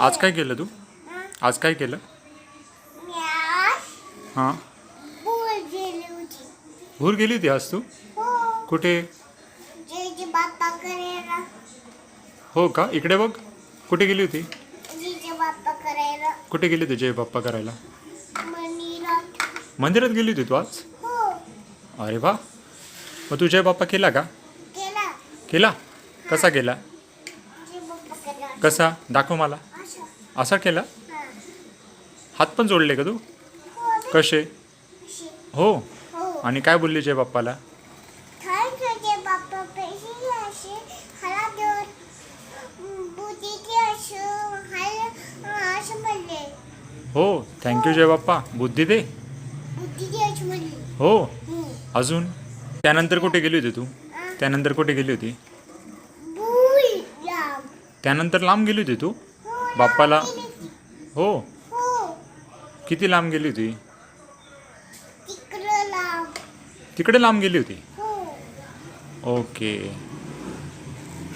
आज काय केलं तू? आज काय केलं? हां. भूर गेली होती आज तू? कुठे? हो का? इकडे बघ. कुठे गेली होती? कुठे गेली होती जय बाप्पा करायला? मंदिरात गेली होती तू आज? हो अरे वा. मग तू जय बाप्पा केला का? केला. केला? कसा केला? कसा? दाखव मला. असं केला? हां हात पण जोडले का तू. कसे. हो. आणि काय बोलली जय बाप्पाला? थँक यू जे बाप्पा पैसे असे मला देऊन बुद्धीचे असं हाय असं म्हणले हो. थँक्यू जय बाप्पा बुद्धी दे. हो. अजून? त्यानंतर कुठे गेली होती तू? त्यानंतर कुठे गेली होती. त्यानंतर लांब गेली होती तू? बाप्पाला. हो. किती लांब गेली होती? तिकडं लांब. गेली होती? हो. ओके.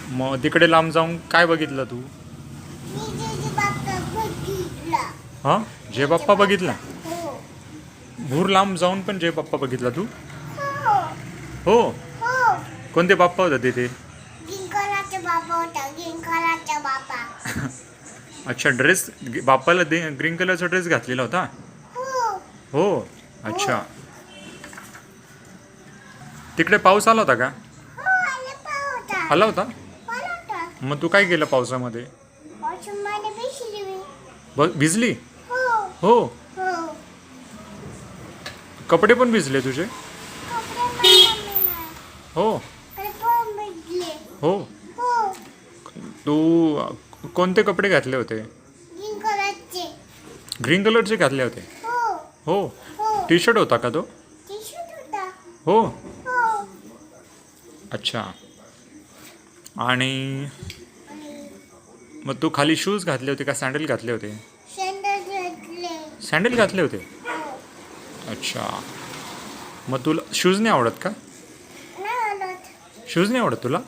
मग तिकडे लांब जाऊन काय बघितलं तू? मी जे जे बाप्पा बघितला. हां? जय बाप्पा बघितला? हो. भूर लांब जाऊन पण जय बाप्पा बघितला तू? हो. हो. हो. कोणते बाप्पा होता तिथे? अच्छा ड्रेस बाप्पाला दे ग्रीन कलरचा ड्रेस घातलेला होता? हो. हो. अच्छा. तिकडे पाऊस आला होता का? आला होता? मग तू काय केलं पावसामध्ये? भिजली? हो. कपडे पण भिजले तुझे? हो. हो. तू कोणते कपडे घातले होते? ग्रीन कलरचे घातले होते? हो. हो. हो. टी शर्ट होता का तो? टी शर्ट होता. हो. हो. अच्छा. आणि मग तू खाली शूज घातले होते का सँडल घातले होते? सँडल घातले. सँडल घातले होते? हो. अच्छा. मग तुला शूज नाही आवडत का? नाही शूज नाही आवडत तुला?